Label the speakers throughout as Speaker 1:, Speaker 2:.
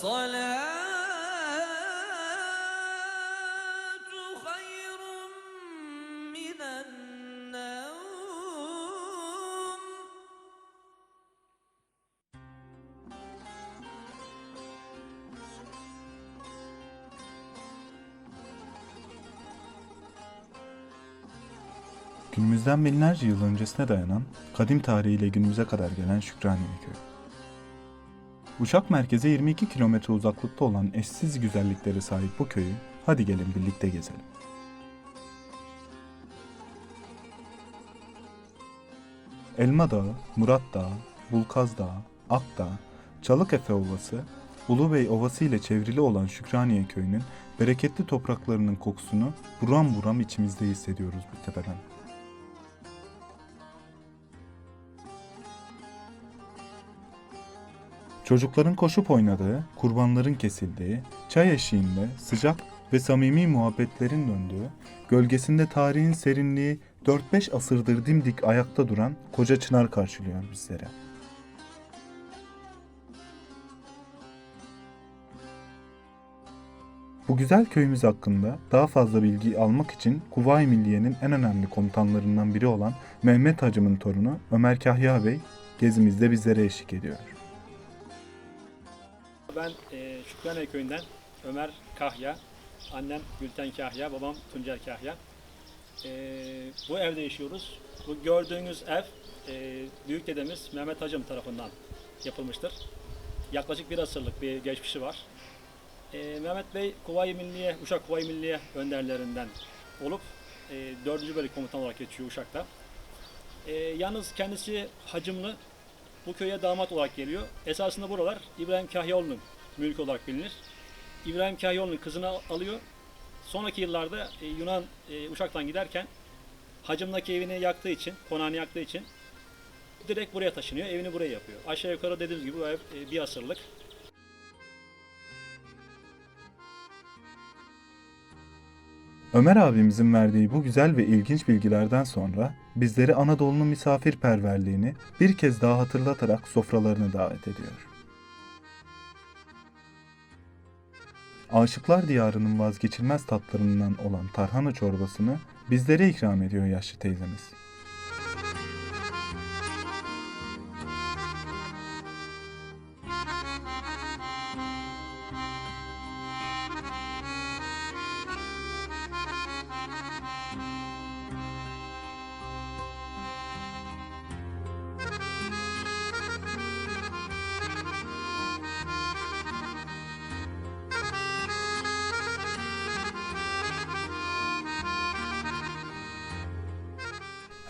Speaker 1: الصلاة خير من النوم
Speaker 2: Günümüzden binlerce yıl öncesine dayanan, kadim tarihiyle günümüze kadar gelen Şükraniye Köyü. Uşak merkeze 22 kilometre uzaklıkta olan eşsiz güzelliklere sahip bu köyü hadi gelin birlikte gezelim. Elma Dağı, Murat Dağı, Bulkaz Dağı, Akdağ, Çalıkefe Ovası, Ulubey Ovası ile çevrili olan Şükraniye Köyü'nün bereketli topraklarının kokusunu buram buram içimizde hissediyoruz bu Çocukların koşup oynadığı, kurbanların kesildiği, çay eşiğinde sıcak ve samimi muhabbetlerin döndüğü, gölgesinde tarihin serinliği 4-5 asırdır dimdik ayakta duran koca çınar karşılıyor bizlere. Bu güzel köyümüz hakkında daha fazla bilgi almak için Kuvayi Milliye'nin en önemli komutanlarından biri olan Mehmet Hacım'ın torunu Ömer Kahya Bey gezimizde bizlere eşlik ediyor.
Speaker 3: Ben e, Şükraniye köyünden Ömer Kahya, annem Gülten Kahya, babam Tuncer Kahya. E, bu evde yaşıyoruz. Bu gördüğünüz ev e, büyük dedemiz Mehmet Hacım tarafından yapılmıştır. Yaklaşık bir asırlık bir geçmişi var. E, Mehmet Bey Kuvayi Milliye, Uşak Kuvayi Milliye önderlerinden olup e, 4. bölük komutan olarak geçiyor Uşak'ta. E, yalnız kendisi hacımlı, bu köye damat olarak geliyor. Esasında buralar İbrahim Kahyaoğlu'nun mülkü olarak bilinir. İbrahim Kahyaoğlu'nun kızını al- alıyor. Sonraki yıllarda e, Yunan e, Uşak'tan giderken hacımdaki evini yaktığı için, konağını yaktığı için direkt buraya taşınıyor. Evini buraya yapıyor. Aşağı yukarı dediğimiz gibi bu ev e, bir asırlık.
Speaker 2: Ömer abimizin verdiği bu güzel ve ilginç bilgilerden sonra bizleri Anadolu'nun misafirperverliğini bir kez daha hatırlatarak sofralarına davet ediyor. Aşıklar Diyarı'nın vazgeçilmez tatlarından olan tarhana çorbasını bizlere ikram ediyor yaşlı teyzemiz.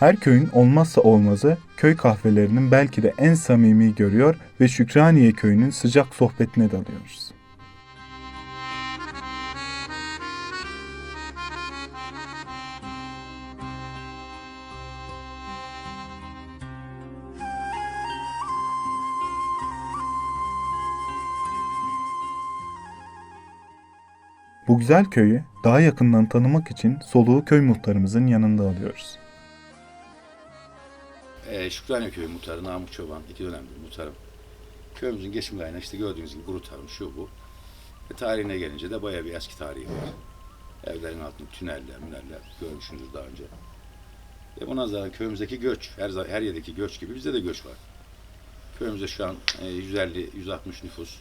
Speaker 2: Her köyün olmazsa olmazı köy kahvelerinin belki de en samimi görüyor ve Şükraniye köyünün sıcak sohbetine dalıyoruz. Bu güzel köyü daha yakından tanımak için soluğu köy muhtarımızın yanında alıyoruz.
Speaker 4: Ee, Şükraniye Köyü muhtarı Namık Çoban, iki dönemdir muhtarım. Köyümüzün geçim kaynağı işte gördüğünüz gibi kuru şu bu. Ve tarihine gelince de bayağı bir eski tarihi var. Evlerin altında tüneller, müneller görmüşsünüz daha önce. Ve buna zaten köyümüzdeki göç, her, her yerdeki göç gibi bizde de göç var. Köyümüzde şu an e, 150-160 nüfus.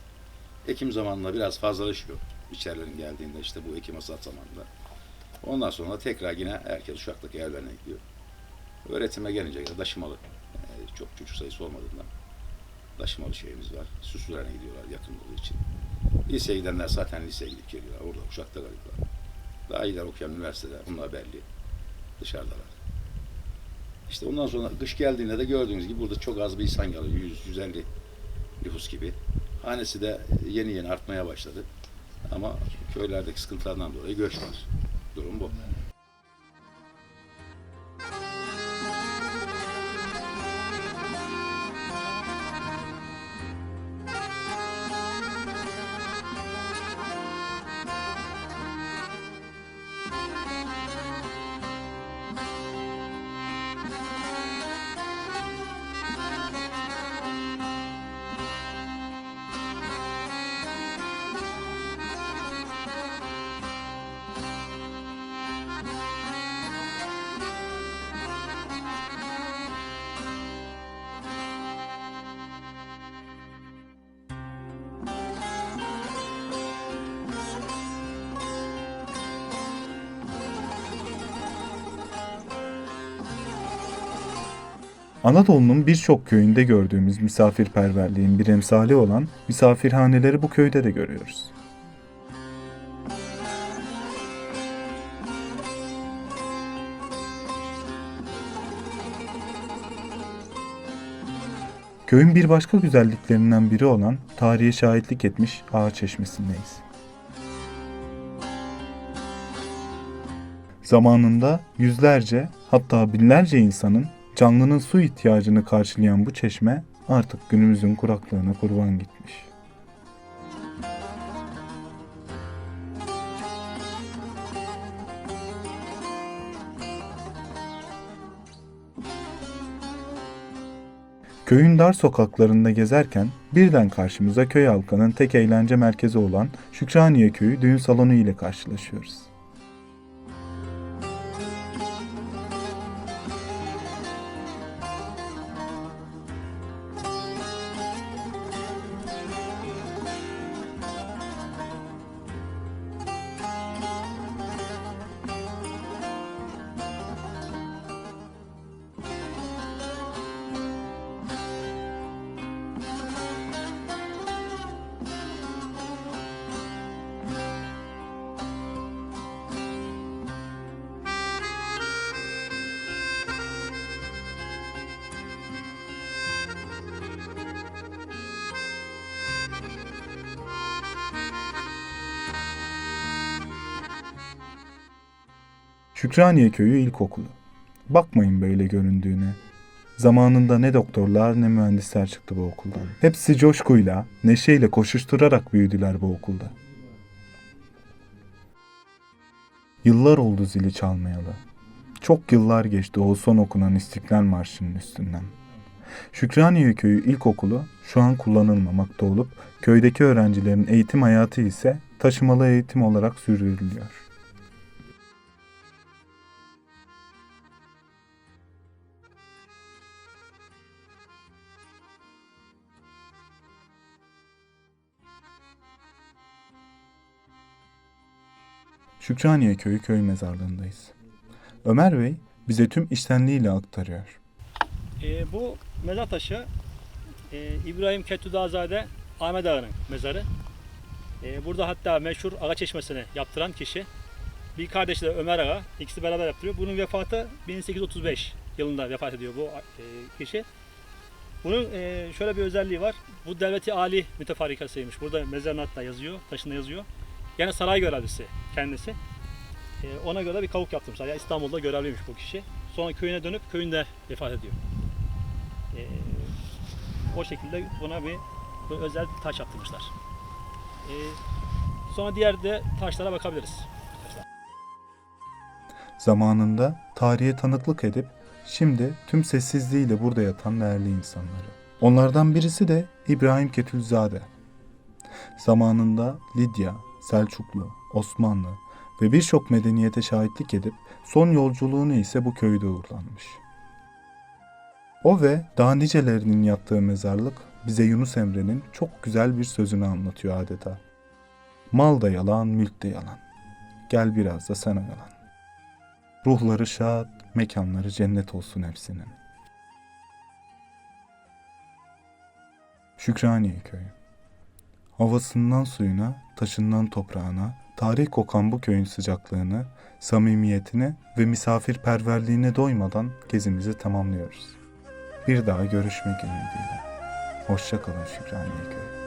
Speaker 4: Ekim zamanında biraz fazlalaşıyor. İçerilerin geldiğinde işte bu Ekim hasat zamanında. Ondan sonra tekrar yine herkes Uşak'taki evlerine gidiyor. Öğretime gelince taşımalı. Ee, çok çocuk sayısı olmadığından taşımalı şeyimiz var. Süsülerine gidiyorlar yakın olduğu için. Liseye gidenler zaten liseye gidip geliyorlar. Orada Uşak'ta kalıyorlar. Daha iyiler okuyan üniversitede bunlar belli. Dışarıdalar. İşte ondan sonra kış geldiğinde de gördüğünüz gibi burada çok az bir insan kalıyor. 100, 150 nüfus gibi. Hanesi de yeni yeni artmaya başladı. Ama köylerdeki sıkıntılardan dolayı göç var. Durum bu.
Speaker 2: Anadolu'nun birçok köyünde gördüğümüz misafirperverliğin bir emsali olan misafirhaneleri bu köyde de görüyoruz. Köyün bir başka güzelliklerinden biri olan tarihe şahitlik etmiş Ağa Çeşmesi'ndeyiz. Zamanında yüzlerce hatta binlerce insanın canlının su ihtiyacını karşılayan bu çeşme artık günümüzün kuraklığına kurban gitmiş. Köyün dar sokaklarında gezerken birden karşımıza köy halkının tek eğlence merkezi olan Şükraniye Köyü düğün salonu ile karşılaşıyoruz. Şükraniye Köyü İlkokulu. Bakmayın böyle göründüğüne. Zamanında ne doktorlar ne mühendisler çıktı bu okuldan. Hepsi coşkuyla, neşeyle koşuşturarak büyüdüler bu okulda. Yıllar oldu zili çalmayalı. Çok yıllar geçti o son okunan İstiklal Marşı'nın üstünden. Şükraniye Köyü İlkokulu şu an kullanılmamakta olup köydeki öğrencilerin eğitim hayatı ise taşımalı eğitim olarak sürdürülüyor. Şükraniye Köyü köy mezarlığındayız. Ömer Bey bize tüm iştenliğiyle aktarıyor.
Speaker 3: E, bu mezar taşı e, İbrahim Kettudazade Ahmet Ağa'nın mezarı. E, burada hatta meşhur Ağa Çeşmesi'ni yaptıran kişi. Bir kardeşi de Ömer Ağa. İkisi beraber yaptırıyor. Bunun vefatı 1835 yılında vefat ediyor bu e, kişi. Bunun e, şöyle bir özelliği var. Bu devleti Ali mütefarrikasıymış. Burada mezarın hatta yazıyor, taşında yazıyor. Yani saray görevlisi kendisi. E, ona göre bir kavuk yaptırmışlar. Yani İstanbul'da görevliymiş bu kişi. Sonra köyüne dönüp köyünde vefat ediyor. E, o şekilde buna bir, bir özel bir taş yaptırmışlar. E, sonra diğer de taşlara bakabiliriz.
Speaker 2: Zamanında tarihe tanıklık edip şimdi tüm sessizliğiyle burada yatan değerli insanları. Onlardan birisi de İbrahim Ketülzade. Zamanında Lidya, Selçuklu, Osmanlı ve birçok medeniyete şahitlik edip son yolculuğunu ise bu köyde uğurlanmış. O ve daha nicelerinin yattığı mezarlık bize Yunus Emre'nin çok güzel bir sözünü anlatıyor adeta. Mal da yalan, mülk de yalan. Gel biraz da sen oyalan. Ruhları şad, mekanları cennet olsun hepsinin. Şükraniye Köyü Havasından suyuna, taşından toprağına, tarih kokan bu köyün sıcaklığını, samimiyetine ve misafirperverliğine doymadan gezimizi tamamlıyoruz. Bir daha görüşmek ümidiyle. Hoşça kalın Şükraniye Köyü.